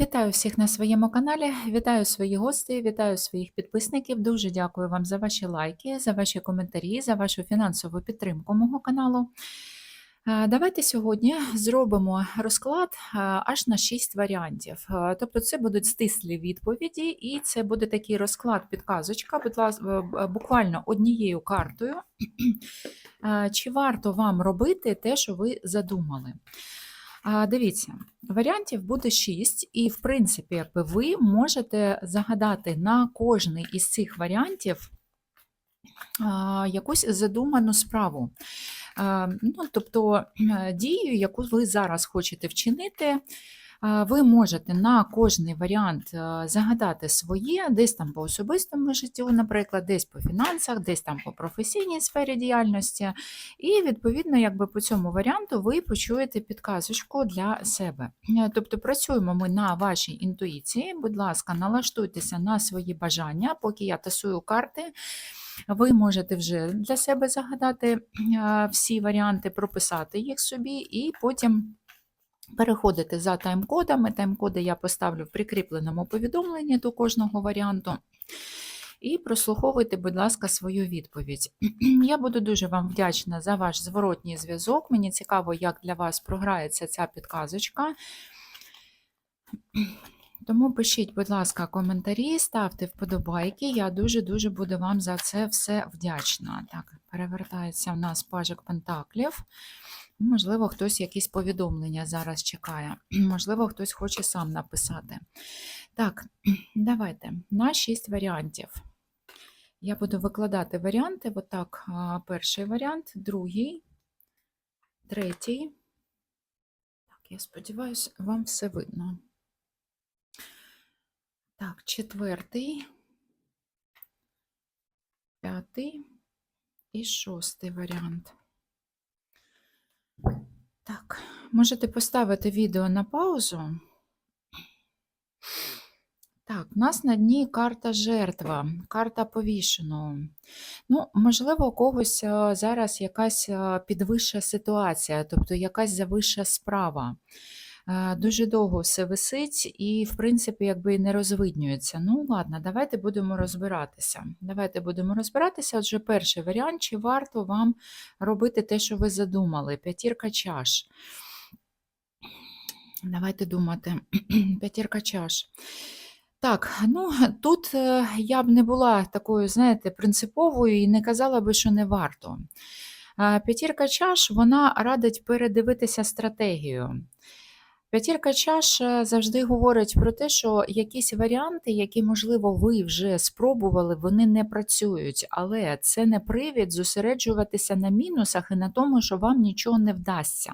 Вітаю всіх на своєму каналі, вітаю свої гості, вітаю своїх підписників. Дуже дякую вам за ваші лайки, за ваші коментарі, за вашу фінансову підтримку мого каналу. Е, Давайте сьогодні зробимо розклад е, аж на 6 варіантів. Е, Тобто це будуть стислі відповіді, і це буде такий розклад підказочка, будь ласка, буквально однією картою. Чи варто вам робити те, що ви задумали? Дивіться, варіантів буде 6, і, в принципі, якби ви можете загадати на кожний із цих варіантів якусь задуману справу. Ну, тобто е, дію, яку ви зараз хочете вчинити. Ви можете на кожний варіант е, загадати своє, десь там по особистому життю, наприклад, десь по фінансах, десь там по професійній сфері діяльності. І, відповідно, якби по цьому варіанту ви почуєте підказочку для себе. Е, Тобто працюємо ми на вашій інтуїції. Будь ласка, налаштуйтеся на свої бажання, поки я тасую карти. Ви можете вже для себе загадати е, всі варіанти, прописати їх собі, і потім переходити за тайм-кодами. Тайм-коди я поставлю в прикріпленому повідомленні до кожного варіанту. І прослуховуйте, будь ласка, свою відповідь. Я буду дуже вам вдячна за ваш зворотній зв'язок. Мені цікаво, як для вас програється ця підказочка. Тому пишіть, будь ласка, коментарі, ставте вподобайки. Я дуже-дуже буду вам за це все вдячна. Так, перевертається в нас пажик Пентаклів. Можливо, хтось якісь повідомлення зараз чекає. Можливо, хтось хоче сам написати. Так, давайте на 6 варіантів. Я буду викладати варіанти. Отак, перший варіант, другий, третій. Так, я сподіваюся, вам все видно. Так, четвертий, п'ятий і шостий варіант. Так, можете поставити відео на паузу. Так, у нас на дні карта жертва, карта повішеного. Ну, можливо, у когось зараз якась підвища ситуація, тобто якась завища справа. Е, Дуже довго все висить і, в принципі, якби не розвиднюється. Ну, ладно, давайте будемо розбиратися. Давайте будемо розбиратися. Отже, перший варіант, чи варто вам робити те, що ви задумали? П'ятірка чаш. Давайте думати. П'ятірка чаш. Так, ну тут е, я б не була такою, знаєте, принциповою і не казала би, що не варто. Е, П'ятірка чаш вона радить передивитися стратегію. П'ятірка чаш е, завжди говорить про те, що якісь варіанти, які, можливо, ви вже спробували, вони не працюють, але це не привід зосереджуватися на мінусах і на тому, що вам нічого не вдасться.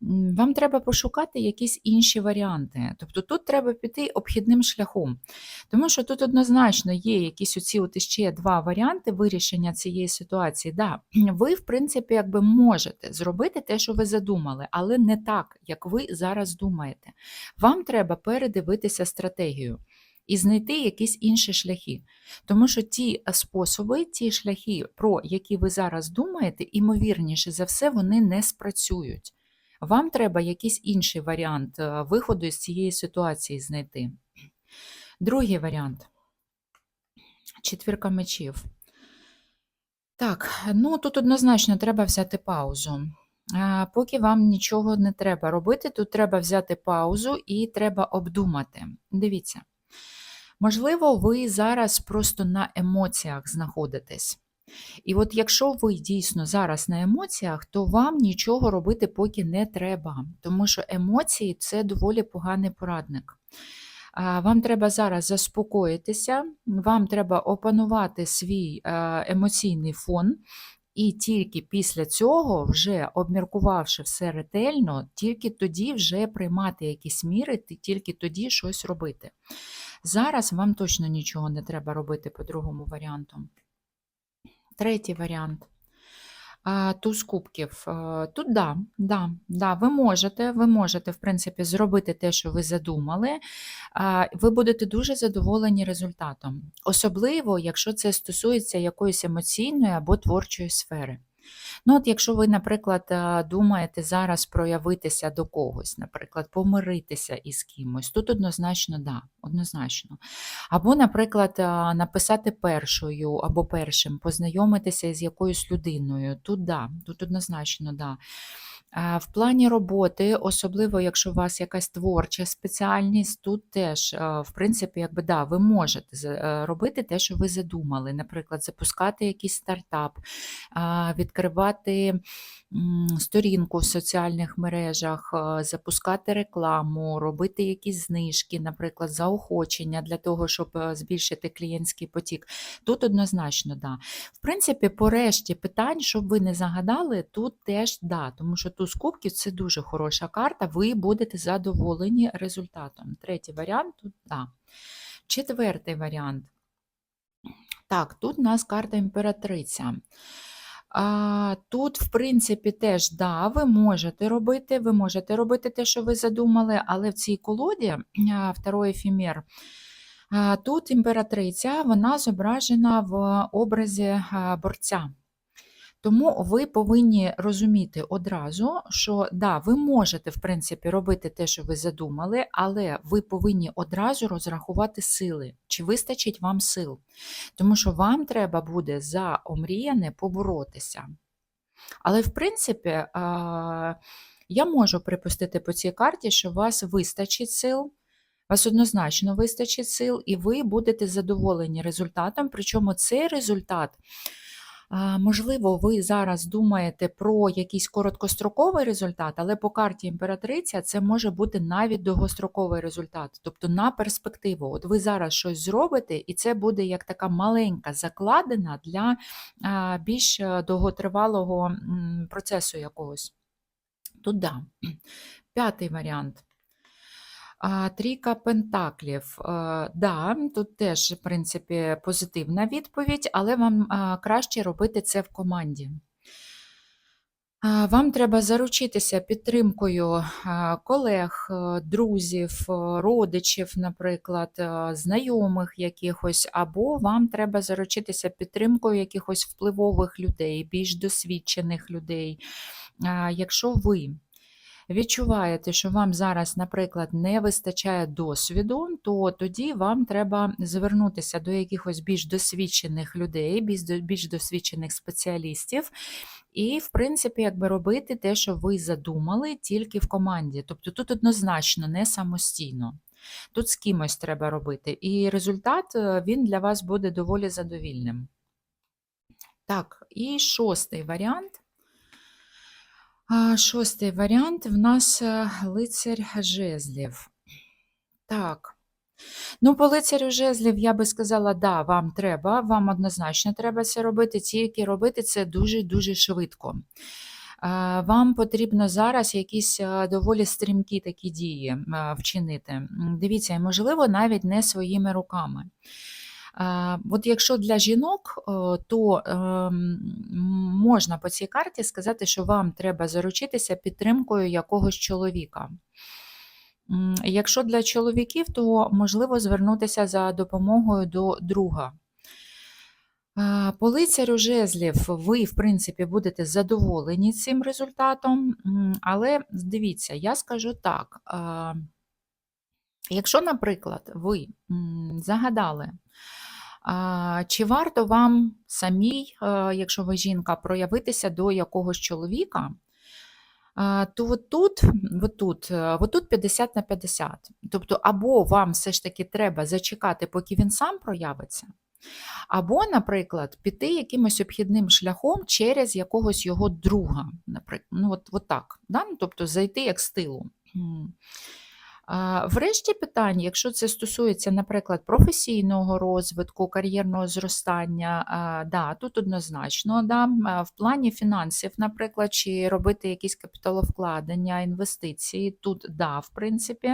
Вам треба пошукати якісь інші варіанти. Тобто тут треба піти обхідним шляхом. Тому що тут однозначно є якісь оці от іще два варіанти вирішення цієї ситуації. Да, ви, в принципі, якби можете зробити те, що ви задумали, але не так, як ви зараз думаєте. Вам треба передивитися стратегію. І знайти якісь інші шляхи. Тому що ті е, способи, ті шляхи, про які ви зараз думаєте, імовірніше за все, вони не спрацюють. Вам треба якийсь інший варіант е, виходу з цієї ситуації знайти. Другий варіант четвірка мечів. Так, ну тут однозначно треба взяти паузу. Е, Поки вам нічого не треба робити, тут треба взяти паузу і треба обдумати. Дивіться, можливо, ви зараз просто на емоціях знаходитесь. І от якщо ви дійсно зараз на емоціях, то вам нічого робити поки не треба, тому що емоції це доволі поганий порадник. Вам треба зараз заспокоїтися, вам треба опанувати свій е, емоційний фон, і тільки після цього, вже обміркувавши все ретельно, тільки тоді вже приймати якісь міри, тільки тоді щось робити. Зараз вам точно нічого не треба робити по другому варіанту. Третій варіант. Туз кубків. Е, Тут да, да, да, ви можете, ви можете, в принципі, зробити те, що ви задумали. Ви будете дуже задоволені результатом. Особливо, якщо це стосується якоїсь емоційної або творчої сфери. Ну, от якщо ви, наприклад, е, думаєте зараз проявитися до когось, наприклад, помиритися із кимось, тут однозначно да, однозначно. Або, наприклад, е, написати першою або першим, познайомитися з якоюсь людиною. Тут да, тут однозначно да. В плані роботи, особливо якщо у вас якась творча спеціальність, тут теж, е, в принципі, якби да, ви можете е, робити те, що ви задумали. Наприклад, запускати якийсь стартап, відкривати сторінку в соціальних мережах, е, запускати рекламу, робити якісь знижки, наприклад, заохочення для того, щоб збільшити клієнтський потік. Тут однозначно да. В принципі, по решті питань, щоб ви не загадали, тут теж да, тому що туз кубків це дуже хороша карта, ви будете задоволені результатом. Третій варіант тут да. Четвертий варіант. Так, тут у нас карта імператриця. А, тут, в принципі, теж да, ви можете робити, ви можете робити те, що ви задумали, але в цій колоді второй ефемер, а, тут імператриця, вона зображена в образі борця. Тому ви повинні розуміти одразу, що да, ви можете, в принципі, робити те, що ви задумали, але ви повинні одразу розрахувати сили, чи вистачить вам сил. Тому що вам треба буде за омріяне поборотися. Але, в принципі, я можу припустити по цій карті, що вас вистачить сил. Вас однозначно вистачить сил, і ви будете задоволені результатом. Причому цей результат Можливо, ви зараз думаєте про якийсь короткостроковий результат, але по карті імператриця це може бути навіть довгостроковий результат, тобто на перспективу. От ви зараз щось зробите, і це буде як така маленька закладина для більш е, довготривалого процесу якогось. Тут да. П'ятий варіант. А, Трійка пентаклів. Е, Да, тут теж, в принципі, позитивна відповідь, але вам а, краще робити це в команді. А, Вам треба заручитися підтримкою а, колег, е, друзів, е, родичів, наприклад, е, знайомих якихось, або вам треба заручитися підтримкою якихось впливових людей, більш досвідчених людей. А, Якщо ви відчуваєте, що вам зараз, наприклад, не вистачає досвіду, то тоді вам треба звернутися до якихось більш досвідчених людей, більш досвідчених спеціалістів, і, в принципі, якби робити те, що ви задумали, тільки в команді. Тобто тут однозначно не самостійно. Тут з кимось треба робити. І результат е, він для вас буде доволі задовільним. Так, і шостий варіант. Шостий варіант в нас е, лицар жезлів. Так. Ну, по лицарю жезлів я би сказала, да, вам треба, вам однозначно треба це робити, тільки робити це дуже-дуже швидко. Вам потрібно зараз якісь е, доволі стрімкі такі дії е, вчинити. Дивіться, можливо, навіть не своїми руками. От якщо для жінок, то ем, можна по цій карті сказати, що вам треба заручитися підтримкою якогось чоловіка. Якщо для чоловіків, то можливо звернутися за допомогою до друга. По жезлів ви, в принципі, будете задоволені цим результатом, але дивіться, я скажу так. Якщо, наприклад, ви загадали, чи варто вам самій, е, якщо ви жінка, проявитися до якогось чоловіка, то от тут, от тут, е, от тут 50 на 50. Тобто, або вам все ж таки треба зачекати, поки він сам проявиться, або, наприклад, піти якимось обхідним шляхом через якогось його друга. Наприклад, ну от, от так, да? ну, тобто зайти як з тилу. Врешті питань, якщо це стосується, наприклад, професійного розвитку, кар'єрного зростання, да, тут однозначно, да, в плані фінансів, наприклад, чи робити якісь капіталовкладення, інвестиції, тут да, в принципі.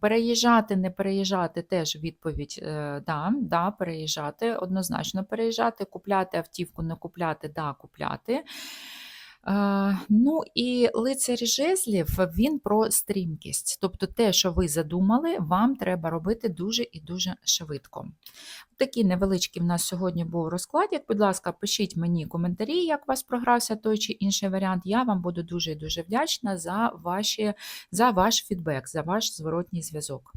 Переїжджати, не переїжджати теж відповідь е, да, да, переїжджати, однозначно переїжджати, купляти автівку, не купляти, да, купляти. Ну і лицар жезлів він про стрімкість. Тобто те, що ви задумали, вам треба робити дуже і дуже швидко. Такий невеличкий в нас сьогодні був розкладик. Будь ласка, пишіть мені коментарі, як вас програвся той чи інший варіант. Я вам буду дуже і дуже вдячна за, ваші, за ваш фідбек, за ваш зворотній зв'язок.